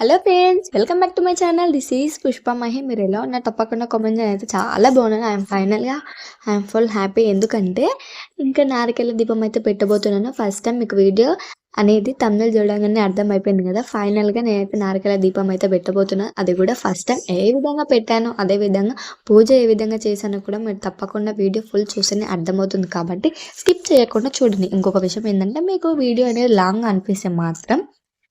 Hello friends welcome back to my channel this is Pushpa Mahi మీరు ఎలా ఉన్నా తప్పకుండా కామెంట్ చేయండి అయితే చాలా బాగున్నాను. ఐఎమ్ ఫైనల్గా ఐఎమ్ ఫుల్ హ్యాపీ ఎందుకంటే ఇంకా నారికెళ్ళ దీపం అయితే పెట్టబోతున్నాను. ఫస్ట్ టైం మీకు వీడియో అనేది తమిళ చూడగానే అర్థం అయిపోయింది కదా ఫైనల్గా నేనైతే నారికెళ్ళ దీపం అయితే పెట్టబోతున్నాను. అది కూడా ఫస్ట్ టైం ఏ విధంగా పెట్టాను అదే విధంగా పూజ ఏ విధంగా చేశానో కూడా మీరు తప్పకుండా వీడియో ఫుల్ చూస్తేనే అర్థమవుతుంది కాబట్టి స్కిప్ చేయకుండా చూడండి. ఇంకొక విషయం ఏంటంటే మీకు వీడియో అనేది లాంగ్ అనిపిస్తే మాత్రం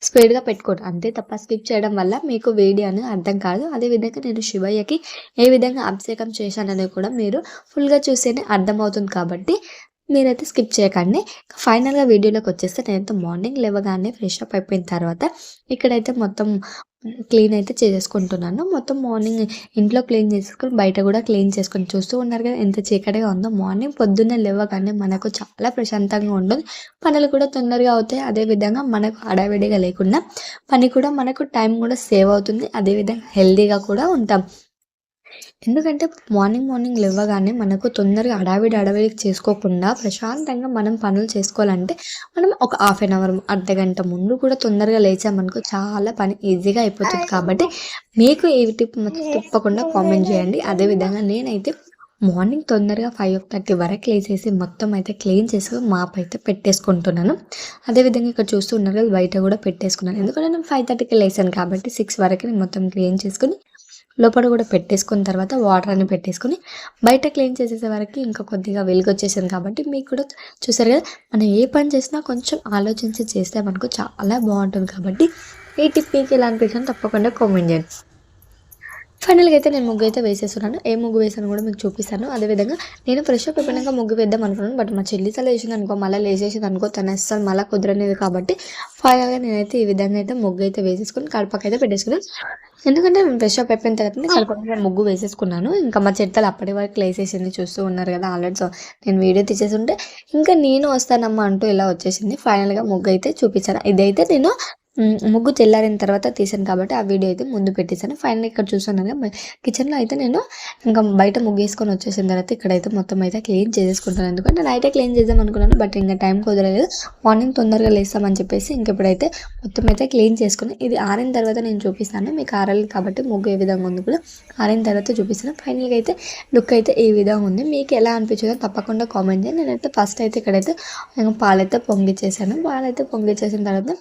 స్పీడ్గా పెట్టుకోండి అంతే తప్ప స్కిప్ చేయడం వల్ల మీకు వీడియో అనేది అర్థం కాదు. అదేవిధంగా నేను శివయ్యకి ఏ విధంగా అభిషేకం చేశాననేది కూడా మీరు ఫుల్గా చూస్తేనే అర్థమవుతుంది కాబట్టి మీరైతే స్కిప్ చేయకండి. ఫైనల్గా వీడియోలోకి వచ్చేస్తే నేనైతే మార్నింగ్ లేవగానే ఫ్రెష్ అప్ అయిపోయిన తర్వాత ఇక్కడైతే మొత్తం క్లీన్ అయితే చేసేసుకుంటున్నాను. మొత్తం మార్నింగ్ ఇంట్లో క్లీన్ చేసుకొని బయట కూడా క్లీన్ చేసుకొని చూస్తూ ఉన్నారు కదా ఎంత చీకటిగా ఉందో. మార్నింగ్ పొద్దున్నే లేవగానే మనకు చాలా ప్రశాంతంగా ఉంటుంది. పనులు కూడా తొందరగా అవుతాయి. అదేవిధంగా మనకు అడావిడిగా లేకుండా పని కూడా మనకు టైం కూడా సేవ్ అవుతుంది. అదేవిధంగా హెల్తీగా కూడా ఉంటాం. ఎందుకంటే మార్నింగ్ మార్నింగ్ లేవగానే మనకు తొందరగా అడావిడి అడవిడి చేసుకోకుండా ప్రశాంతంగా మనం పనులు చేసుకోవాలంటే మనం ఒక హాఫ్ అన్ అవర్ అర్ధ గంట ముందు కూడా తొందరగా లేచామనుకో చాలా పని ఈజీగా అయిపోతుంది కాబట్టి మీకు ఏ టిప్ తప్పకుండా కామెంట్ చేయండి. అదేవిధంగా నేనైతే మార్నింగ్ తొందరగా ఫైవ్ ఓ థర్టీ వరకు లేచేసి మొత్తం అయితే క్లీన్ చేసి మాప్ అయితే పెట్టేసుకుంటున్నాను. అదేవిధంగా ఇక్కడ చూస్తూ ఉన్నారు కదా బయట కూడా పెట్టేసుకున్నాను. ఎందుకంటే నేను ఫైవ్ థర్టీకి లేసాను కాబట్టి సిక్స్ వరకు నేను మొత్తం క్లీన్ చేసుకుని లోపల కూడా పెట్టేసుకున్న తర్వాత వాటర్ అని పెట్టేసుకొని బయట క్లీన్ చేసేసే వరకు ఇంకా కొద్దిగా వెలుగు వచ్చేసింది కాబట్టి మీకు కూడా చూసారు కదా మనం ఏ పని చేసినా కొంచెం ఆలోచించి చేస్తే మనకు చాలా బాగుంటుంది కాబట్టి ఈ టిప్ మీకు ఎలా అనిపించిందో తప్పకుండా కామెంట్ చేయండి. ఫైనల్గా అయితే నేను ముగ్గు అయితే వేసేస్తున్నాను. ఏ ముగ్గు వేసాను కూడా మీకు చూపిస్తాను. అదేవిధంగా నేను ఫ్రెష్ అప్ అయిపోయినాక ముగ్గు వేద్దాం అనుకున్నాను. బట్ మా చెల్లి తల వేసింది అనుకో మళ్ళీ లేచేసింది అనుకో తన అస్సలు మళ్ళీ కుదరనేది కాబట్టి ఫైనల్గా నేనైతే ఈ విధంగా అయితే ముగ్గు అయితే వేసేసుకొని కడపకి అయితే పెట్టేసుకున్నాను. ఎందుకంటే నేను ఫ్రెష్ అప్ అయిపోయిన తర్వాత కడపకి ముగ్గు వేసేసుకున్నాను. ఇంకా మా చెట్టలు అప్పటి వరకు లేసేసింది చూస్తూ ఉన్నారు కదా ఆల్రెడీ. సో నేను వీడియో తీసేసి ఉంటే ఇంకా నేను వస్తానమ్మా అంటూ ఇలా వచ్చేసింది. ఫైనల్గా ముగ్గు అయితే చూపించాను. ఇదైతే నేను ముగ్గు తెల్లారిన తర్వాత తీసాను కాబట్టి ఆ వీడియో అయితే ముందు పెట్టేశాను. ఫైనల్ ఇక్కడ చూస్తున్నాను కిచెన్లో అయితే నేను ఇంకా బయట ముగ్గు వేసుకొని వచ్చేసిన తర్వాత ఇక్కడైతే మొత్తం అయితే క్లీన్ చేసేసుకుంటాను. ఎందుకంటే నైటే క్లీన్ చేద్దాం అనుకున్నాను బట్ ఇంకా టైం కుదరలేదు. మార్నింగ్ తొందరగా లేస్తామని చెప్పేసి ఇంకెప్పుడైతే మొత్తం అయితే క్లీన్ చేసుకుని ఇది ఆరిన తర్వాత నేను చూపిస్తాను. మీకు ఆరాలి కాబట్టి ముగ్గు ఏ విధంగా ఉంది కూడా ఆరిన తర్వాత చూపిస్తాను. ఫైనల్గా అయితే లుక్ అయితే ఈ విధంగా ఉంది మీకు ఎలా అనిపించిందో తప్పకుండా కామెంట్ చేయండి. నేనైతే ఫస్ట్ అయితే ఇక్కడైతే ఇంకా పాలైతే పొంగిచ్చేసాను. పాలైతే పొంగిచ్చేసిన తర్వాత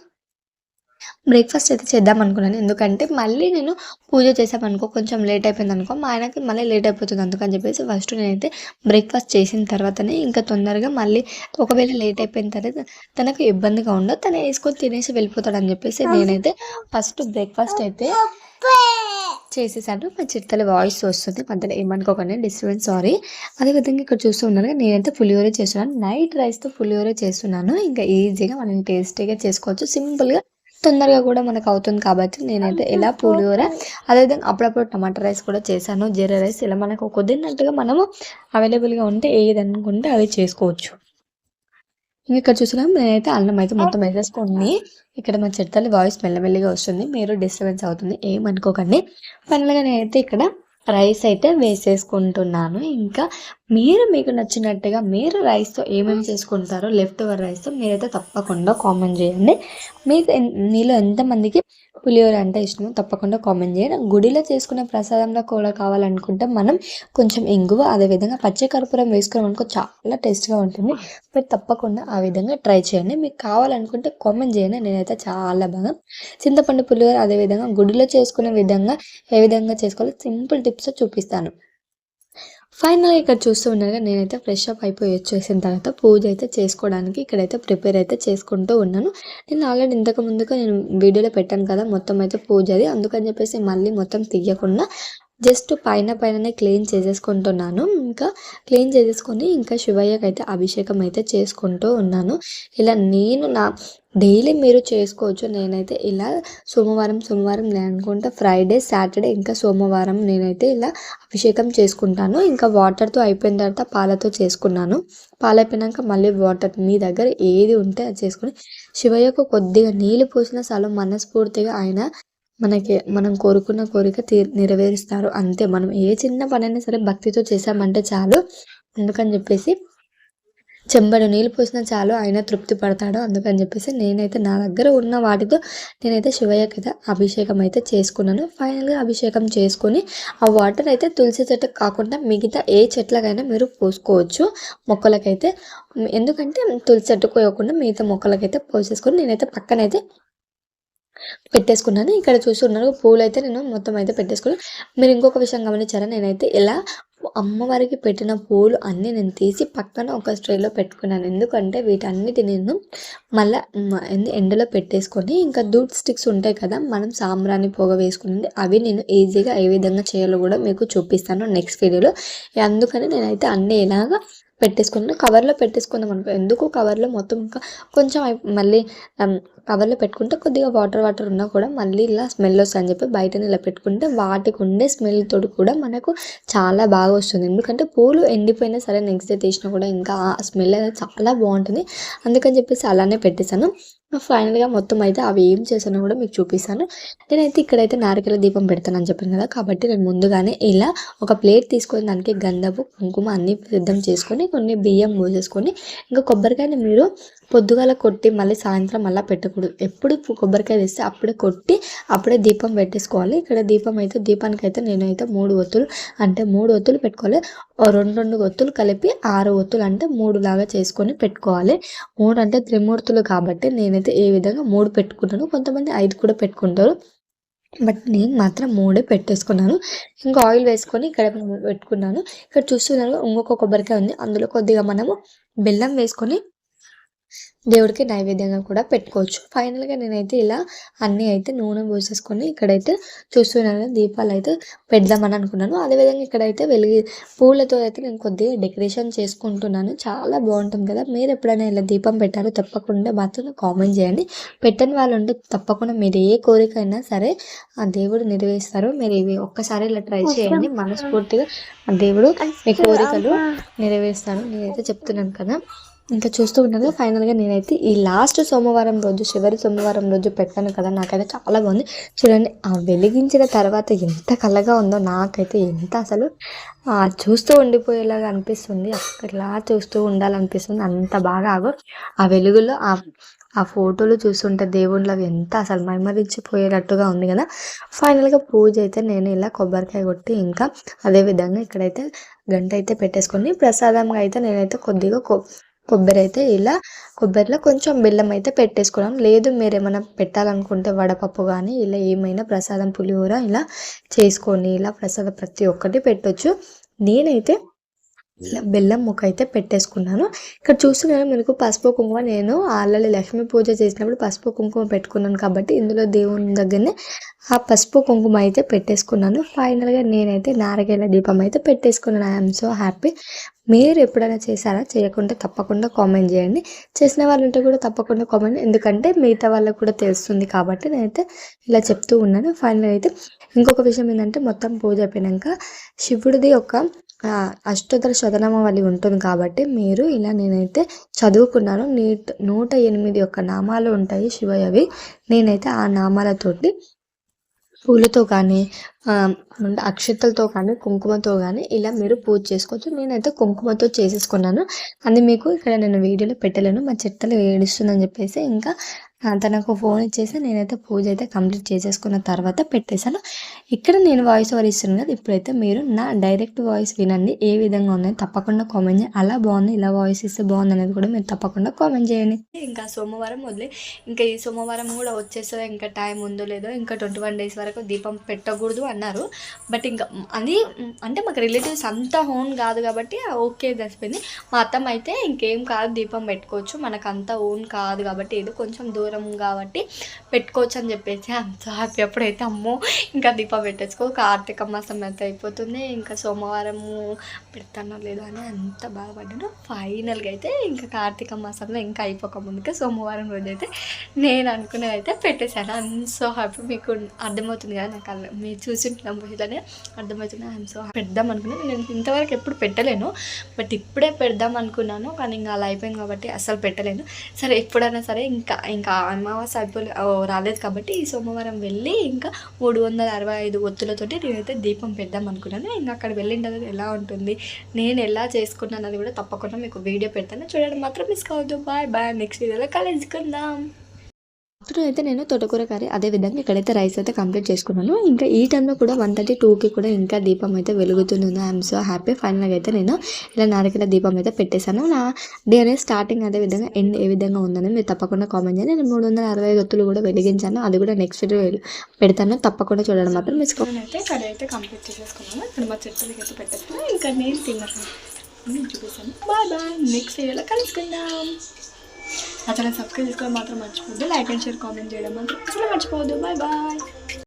బ్రేక్ఫాస్ట్ అయితే చేద్దాం అనుకున్నాను. ఎందుకంటే మళ్ళీ నేను పూజ చేసామనుకో కొంచెం లేట్ అయిపోయింది అనుకో మా ఆయనకి మళ్ళీ లేట్ అయిపోతుంది అందుకని చెప్పేసి ఫస్ట్ నేనైతే బ్రేక్ఫాస్ట్ చేసిన తర్వాతనే ఇంకా తొందరగా మళ్ళీ ఒకవేళ లేట్ అయిపోయిన తర్వాత తనకు ఇబ్బందిగా ఉండదు తను వేసుకొని తినేసి వెళ్ళిపోతాడని చెప్పేసి నేనైతే ఫస్ట్ బ్రేక్ఫాస్ట్ అయితే చేసేసాను. మా చిట్టల వాయిస్ వస్తుంది. మధ్యలో ఏమనుకోకండి డిస్టర్బెన్స్ సారీ అదేవిధంగా ఇక్కడ చూస్తూ ఉన్నాను నేనైతే పులిహోర చేస్తున్నాను. నైట్ రైస్తో పులిహోర చేస్తున్నాను. ఇంకా ఈజీగా మనం టేస్టీగా చేసుకోవచ్చు. సింపుల్గా తొందరగా కూడా మనకు అవుతుంది కాబట్టి నేనైతే ఇలా పులిహోర అదేవిధంగా అప్పుడప్పుడు టమాటా రైస్ కూడా చేశాను జీరా రైస్. ఇలా మనకు కుదిరినట్టుగా మనము అవైలబుల్గా ఉంటే ఏది అనుకుంటే అది చేసుకోవచ్చు. ఇంకా ఇక్కడ చూసినా నేనైతే అన్నం అయితే మొత్తం వేసేసుకొని ఇక్కడ మా చెట్టలు వాయిస్ మెల్లమెల్లిగా వస్తుంది. మీరు డిస్టర్బెన్స్ అవుతుంది ఏమనుకోకండి. ఫైనల్గా నేనైతే ఇక్కడ రైస్ అయితే వేసేసుకుంటున్నాను. ఇంకా మీరు మీకు నచ్చినట్టుగా మీరు రైస్తో ఏమేమి చేసుకుంటారో లెఫ్ట్ ఓవర్ రైస్తో మీరైతే తప్పకుండా కామెంట్ చేయండి. మీకు మీలో ఎంతమందికి పులిహోర అంటే ఇష్టమో తప్పకుండా కామెంట్ చేయండి. గుడిలో చేసుకునే ప్రసాదంలో కూడా కావాలనుకుంటే మనం కొంచెం ఇంగువ అదేవిధంగా పచ్చి కర్పూరం వేసుకున్నాం అనుకో చాలా టేస్ట్గా ఉంటుంది. మీరు తప్పకుండా ఆ విధంగా ట్రై చేయండి. మీకు కావాలనుకుంటే కామెంట్ చేయండి. నేనైతే చాలా బాగా చింతపండు పులిహోర అదేవిధంగా గుడిలో చేసుకునే విధంగా ఏ విధంగా చేసుకోవాలో సింపుల్ టిప్స్ చూపిస్తాను. ఫైనల్గా ఇక్కడ చూస్తూ ఉండగా నేనైతే ఫ్రెష్ అప్ అయిపోయి వచ్చేసిన తర్వాత పూజ అయితే చేసుకోవడానికి ఇక్కడైతే ప్రిపేర్ అయితే చేసుకుంటూ ఉన్నాను. నేను ఆల్రెడీ ఇంతకు ముందుగా నేను వీడియోలో పెట్టాను కదా మొత్తం అయితే పూజ అది. అందుకని చెప్పేసి మళ్ళీ మొత్తం తీయకుండా జస్ట్ పైన పైననే క్లీన్ చేసేసుకుంటున్నాను. ఇంకా క్లీన్ చేసేసుకొని ఇంకా శివయ్యకి అయితే అభిషేకం అయితే చేసుకుంటూ ఉన్నాను. ఇలా నేను నా డైలీ మీరు చేసుకోవచ్చు. నేనైతే ఇలా సోమవారం సోమవారం లేనుకుంటే ఫ్రైడే సాటర్డే ఇంకా సోమవారం నేనైతే ఇలా అభిషేకం చేసుకుంటాను. ఇంకా వాటర్తో అయిపోయిన తర్వాత పాలతో చేసుకున్నాను. పాలు అయిపోయినాక మళ్ళీ వాటర్ మీ దగ్గర ఏది ఉంటే అది చేసుకుని శివయ్యకు కొద్దిగా నీళ్ళు పోసిన చాలు మనస్ఫూర్తిగా ఆయన మనకి మనం కోరుకున్న కోరిక తీ నెరవేరుస్తారు. అంతే మనం ఏ చిన్న పనైనా సరే భక్తితో చేసామంటే చాలు. అందుకని చెప్పేసి చెంబడు నీళ్ళు పోసినా చాలు ఆయన తృప్తి పడతాడు. అందుకని చెప్పేసి నేనైతే నా దగ్గర ఉన్న వాటితో నేనైతే శివయ్యకి అయితే అభిషేకం అయితే చేసుకున్నాను. ఫైనల్గా అభిషేకం చేసుకొని ఆ వాటర్ అయితే తులసి చెట్టు కాకుండా మిగతా ఏ చెట్లకైనా మీరు పోసుకోవచ్చు మొక్కలకైతే. ఎందుకంటే తులసి చెట్టు పోయకుండా మిగతా మొక్కలకైతే పోసేసుకొని నేనైతే పక్కనైతే పెట్టేసుకున్నాను. ఇక్కడ చూస్తున్నారు పూలు అయితే నేను మొత్తం అయితే పెట్టేసుకున్నాను మీరు ఇంకొక విషయం గమనించారా? నేనైతే ఇలా అమ్మవారికి పెట్టిన పూలు అన్నీ నేను తీసి పక్కన ఒక స్ట్రేలో పెట్టుకున్నాను. ఎందుకంటే వీటన్నిటి నేను మళ్ళీ ఎండలో పెట్టేసుకొని ఇంకా దూట్ స్టిక్స్ ఉంటాయి కదా మనం సాంబ్రాన్ని పొగ వేసుకునేది అవి నేను ఈజీగా ఏ విధంగా చేయాలో కూడా మీకు చూపిస్తాను నెక్స్ట్ వీడియోలో. అందుకని నేనైతే అన్నీ ఇలాగా పెట్టేసుకున్నాను కవర్లో పెట్టేసుకుందాం అనుకో. ఎందుకు కవర్లో మొత్తం ఇంకా కొంచెం మళ్ళీ కవర్లో పెట్టుకుంటే కొద్దిగా వాటర్ వాటర్ ఉన్నా కూడా మళ్ళీ ఇలా స్మెల్ వస్తుంది అని చెప్పి బయటని ఇలా పెట్టుకుంటే వాటికి ఉండే స్మెల్ తోటి కూడా మనకు చాలా బాగా వస్తుంది. ఎందుకంటే పూలు ఎండిపోయినా సరే నెక్స్ట్ డే తీసినా కూడా ఇంకా ఆ స్మెల్ అనేది చాలా బాగుంటుంది. అందుకని చెప్పేసి అలానే పెట్టేశాను. ఫైనల్గా మొత్తం అయితే అవి ఏం చేశానో కూడా మీకు చూపిస్తాను. నేనైతే ఇక్కడైతే నారికల దీపం పెడతానని చెప్పాను కదా కాబట్టి నేను ముందుగానే ఇలా ఒక ప్లేట్ తీసుకొని దానికి గంధపు కుంకుమ అన్నీ సిద్ధం చేసుకొని కొన్ని బియ్యం పోసేసుకొని ఇంకా కొబ్బరికాయని మీరు పొద్దుగాల కొట్టి మళ్ళీ సాయంత్రం మళ్ళీ పెట్టకూడదు. ఎప్పుడు కొబ్బరికాయ తెస్తే అప్పుడే కొట్టి అప్పుడే దీపం పెట్టేసుకోవాలి. ఇక్కడ దీపం అయితే దీపానికి అయితే నేనైతే మూడు ఒత్తులు అంటే మూడు ఒత్తులు పెట్టుకోవాలి. రెండు రెండు ఒత్తులు కలిపి ఆరు ఒత్తులు అంటే మూడు లాగా చేసుకొని పెట్టుకోవాలి. మూడు అంటే త్రిమూర్తులు కాబట్టి నేనైతే ఏ విధంగా మూడు పెట్టుకుంటాను కొంతమంది ఐదు కూడా పెట్టుకుంటారు. బట్ నేను మాత్రం మూడే పెట్టేసుకున్నాను. ఇంకా ఆయిల్ వేసుకొని ఇక్కడ పెట్టుకున్నాను. ఇక్కడ చూస్తున్నారు ఇంకొక కొబ్బరికాయ ఉంది. అందులో కొద్దిగా మనము బెల్లం వేసుకొని దేవుడికి నైవేద్యంగా కూడా పెట్టుకోవచ్చు. ఫైనల్గా నేనైతే ఇలా అన్నీ అయితే నూనె పోసేసుకొని ఇక్కడైతే చూస్తున్నాను దీపాలు అయితే పెడదామని అనుకున్నాను. అదేవిధంగా ఇక్కడైతే వెలిగి పూలతో అయితే నేను కొద్దిగా డెకరేషన్ చేసుకుంటున్నాను. చాలా బాగుంటుంది కదా. మీరు ఎప్పుడైనా ఇలా దీపం పెట్టారో తప్పకుండా మాత్రం కామెంట్ చేయండి. పెట్టని వాళ్ళు ఉంటే తప్పకుండా మీరు ఏ కోరిక అయినా సరే ఆ దేవుడు నెరవేరుస్తారు. మీరు ఇవి ఒక్కసారి ఇలా ట్రై చేయండి. మనస్ఫూర్తిగా ఆ దేవుడు మీ కోరికలు నెరవేరుస్తాను నేనైతే చెప్తున్నాను కదా. ఇంకా చూస్తూ ఉండగా ఫైనల్గా నేనైతే ఈ లాస్ట్ సోమవారం రోజు చివరి సోమవారం రోజు పెట్టాను కదా. నాకైతే చాలా బాగుంది. చూడండి ఆ వెలిగించిన తర్వాత ఎంత కలగా ఉందో నాకైతే ఎంత అసలు చూస్తూ ఉండిపోయేలాగా అనిపిస్తుంది. అక్కడలా చూస్తూ ఉండాలనిపిస్తుంది. అంత బాగా ఆగో. ఆ వెలుగులో ఆ ఆ ఫోటోలు చూస్తుంటే దేవుళ్ళవి ఎంత అసలు మైమరించిపోయేటట్టుగా ఉంది కదా. ఫైనల్గా పూజ అయితే నేను ఇలా కొబ్బరికాయ కొట్టి ఇంకా అదే విధంగా ఇక్కడైతే గంట అయితే పెట్టేసుకొని ప్రసాదంగా అయితే నేనైతే కొద్దిగా కొబ్బరి అయితే ఇలా కొబ్బరిలో కొంచెం బెల్లం అయితే పెట్టేసుకోవడం. లేదు మీరు ఏమైనా పెట్టాలనుకుంటే వడపప్పు కానీ ఇలా ఏమైనా ప్రసాదం పులిహోర ఇలా చేసుకొని ఇలా ప్రసాదం ప్రతి ఒక్కటి పెట్టొచ్చు. నేనైతే ఇలా బెల్లం ముక్క అయితే పెట్టేసుకున్నాను. ఇక్కడ చూస్తున్నాను మీకు పసుపు కుంకుమ. నేను ఆల్రెడీ లక్ష్మీ పూజ చేసినప్పుడు పసుపు కుంకుమ పెట్టుకున్నాను కాబట్టి ఇందులో దేవుని దగ్గరనే ఆ పసుపు కుంకుమ అయితే పెట్టేసుకున్నాను. ఫైనల్గా నేనైతే నారకేల దీపం అయితే పెట్టేసుకున్నాను. ఐఎమ్ సో హ్యాపీ మీరు ఎప్పుడైనా చేశారా? చేయకుంటే తప్పకుండా కామెంట్ చేయండి. చేసిన వాళ్ళు ఉంటే కూడా తప్పకుండా కామెంట్ ఎందుకంటే మిగతా వాళ్ళకు కూడా తెలుస్తుంది కాబట్టి నేనైతే ఇలా చెప్తూ ఉన్నాను. ఫైనల్ అయితే ఇంకొక విషయం ఏంటంటే మొత్తం పూజ అయిపోయాక శివుడిది ఒక అష్టోత్తర శతనామావళి ఉంటుంది కాబట్టి మీరు ఇలా నేనైతే చదువుకున్నాను. నీ నూట ఎనిమిది యొక్క నామాలు ఉంటాయి శివయ్యవి. నేనైతే ఆ నామాలతోటి పూలతో కానీ అక్షతలతో కానీ కుంకుమతో కానీ ఇలా మీరు పూజ చేసుకోవచ్చు. నేనైతే కుంకుమతో చేసేసుకున్నాను. అది మీకు ఇక్కడ నేను వీడియోలో పెట్టలేను. మా చెట్టలు ఏడుస్తుందని చెప్పేసి ఇంకా తనకు ఫోన్ ఇచ్చేసి నేనైతే పూజ అయితే కంప్లీట్ చేసేసుకున్న తర్వాత పెట్టేశాను. ఇక్కడ నేను వాయిస్ ఓవర్ ఇస్తున్నాను కదా ఇప్పుడైతే మీరు నా డైరెక్ట్ వాయిస్ వినండి. ఏ విధంగా ఉందని తప్పకుండా కామెంట్ చేయండి. అలా బాగుంది ఇలా వాయిస్ ఇస్తే బాగుంది అనేది కూడా మీరు తప్పకుండా కామెంట్ చేయండి. ఇంకా సోమవారం వదిలే. ఇంకా ఈ సోమవారం కూడా వచ్చేస్తుంది ఇంకా టైం ఉందో లేదో ఇంకా ట్వంటీ వన్ డేస్ వరకు దీపం పెట్టకూడదు అన్నారు. బట్ ఇంకా అది అంటే మాకు రిలేటివ్స్ అంతా ఓన్ కాదు కాబట్టి ఓకే తెలిసిపోయింది. మా అత్తమ్మ అయితే ఇంకేం కాదు దీపం పెట్టుకోవచ్చు. మనకంతా ఓన్ కాదు కాబట్టి ఏదో కొంచెం దూరం దూరం కాబట్టి పెట్టుకోవచ్చు అని చెప్పేసి అంత హ్యాపీ అప్పుడైతే అమ్మో ఇంకా దీపం పెట్టేసుకో కార్తీక మాసం అయితే అయిపోతుంది ఇంకా సోమవారము పెడతానో లేదో అని అంత బాధపడ్డాను. ఫైనల్గా అయితే ఇంకా కార్తీక మాసంలో ఇంకా అయిపోక ముందుకే సోమవారం రోజు అయితే నేను అనుకునేది అయితే పెట్టేశాను. ఐఎమ్ సో హ్యాపీ మీకు అర్థమవుతుంది కదా నాకు అలా మీరు చూసింటున్నాం ఇలానే అర్థమవుతుంది. ఐఎమ్ సో పెడదాం అనుకున్నాను. నేను ఇంతవరకు ఎప్పుడు పెట్టలేను. బట్ ఇప్పుడే పెడదాం అనుకున్నాను. కానీ ఇంకా అలా అయిపోయింది కాబట్టి అసలు పెట్టలేను. సరే ఎప్పుడైనా సరే ఇంకా ఇంకా అమావాస్య అయిపోలే రాలేదు కాబట్టి ఈ సోమవారం వెళ్ళి ఇంకా మూడు వందల అరవై ఐదు ఒత్తులతోటి నేనైతే దీపం పెడదాం అనుకున్నాను. ఇంకా అక్కడ వెళ్ళిన తర్వాత ఎలా ఉంటుంది నేను ఎలా చేసుకున్నాను అది కూడా తప్పకుండా మీకు వీడియో పెడతాను. చూడడం మాత్రం మిస్ కావద్దు. Bye bye. నెక్స్ట్ వీడియోలో కలుసుకుందాం. ఆఫ్టర్నూన్ అయితే నేను తోటకూర కర్రీ అదే విధంగా ఇక్కడైతే రైస్ అయితే కంప్లీట్ చేసుకున్నాను. ఇంకా ఈ టైంలో కూడా వన్ థర్టీ టూకి కూడా ఇంకా దీపం అయితే వెలుగుతుంది ఐఎమ్ సో హ్యాపీ ఫైనల్గా అయితే నేను ఇలా నారికల దీపం అయితే పెట్టేశాను. నా డే అనేది స్టార్టింగ్ అదే విధంగా ఎండ్ ఏ విధంగా ఉందని మీరు తప్పకుండా కామెంట్ చేయండి. నేను మూడు వందల అరవై ఐదు ఒత్తులు కూడా వెలిగించాను. అది కూడా నెక్స్ట్ వీడియో పెడతాను. తప్పకుండా చూడడం మాత్రం. మిస్ అయితే కర్రీ అయితే కంప్లీట్ చేసేసుకున్నాను. ఇక్కడ మా చెట్టులకి అయితే ఇంకా నేను తిన్నాను. చూపిస్తాను. బాయ్ బాయ్ నెక్స్ట్ వీడియోలో కలుసుకుందాం. అసలు ఛానల్ సబ్స్క్రైబ్ చేసుకోవడం మాత్రం మర్చిపోద్దు లైక్ అండ్ షేర్ కామెంట్ చేయడం మాత్రం అసలు మర్చిపోవద్దు. Bye bye